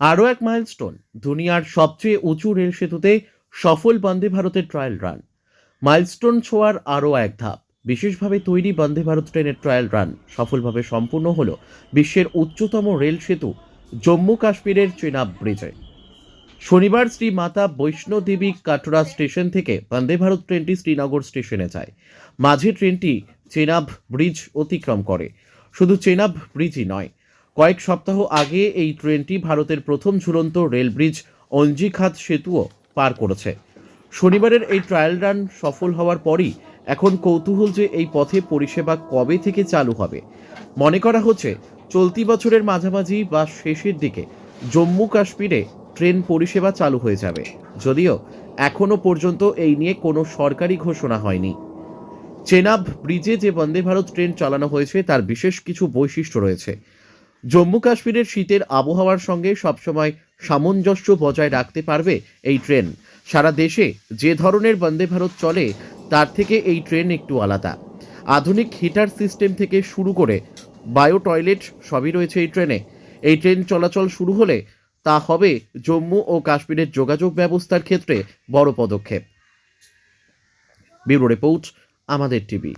আরও এক মাইলস্টোন দুনিয়ার সবচেয়ে উঁচু রেল সেতুতে সফল বন্দে ভারতের ট্রায়াল রান মাইলস্টোন ছোঁয়ার আরও এক ধাপ, বিশেষভাবে তৈরি বন্দে ভারত ট্রেনের ট্রায়াল রান সফলভাবে সম্পূর্ণ হল বিশ্বের উচ্চতম রেল সেতু জম্মু কাশ্মীরের চেনাব ব্রিজে শনিবার শ্রী মাতা বৈষ্ণোদেবী কাটরা স্টেশন থেকে বন্দে ভারত ট্রেনটি শ্রীনগর স্টেশনে যায়। মাঝে ট্রেনটি চেনাব ব্রিজ অতিক্রম করে। শুধু চেনাব ব্রিজই নয় কয়েক সপ্তাহ আগে এই ট্রেনটি ভারতের প্রথম ঝুলন্ত রেল ব্রিজ অঞ্জিখাত সেতুও পার করেছে। শনিবারের এই ট্রায়াল রান সফল হওয়ার পরই এখন কৌতূহল যে এই পথে পরিষেবা কবে থেকে চালু হবে। মনে করা হচ্ছে, চলতি বছরের মাঝামাঝি বা শেষের দিকে জম্মু কাশ্মীরে ট্রেন পরিষেবা চালু হয়ে যাবে। যদিও এখনও পর্যন্ত এই নিয়ে কোনো সরকারি ঘোষণা হয়নি। চেনাব ব্রিজে যে বন্দে ভারত ট্রেন চালানো হয়েছে, তার বিশেষ কিছু বৈশিষ্ট্য রয়েছে। জম্মু কাশ্মীরের শীতের আবহাওয়ার সঙ্গে সবসময় সামঞ্জস্য বজায় রাখতে পারবে এই ট্রেন। সারা দেশে যে ধরনের বন্দে ভারত চলে, তার থেকে এই ট্রেন একটু আলাদা। আধুনিক হিটার সিস্টেম থেকে শুরু করে বায়ো টয়লেট সবই রয়েছে এই ট্রেনে। এই ট্রেন চলাচল শুরু হলে তা হবে জম্মু ও কাশ্মীরের যোগাযোগ ব্যবস্থার ক্ষেত্রে বড় পদক্ষেপ। ব্যুরো রিপোর্ট, আমাদের টিভি।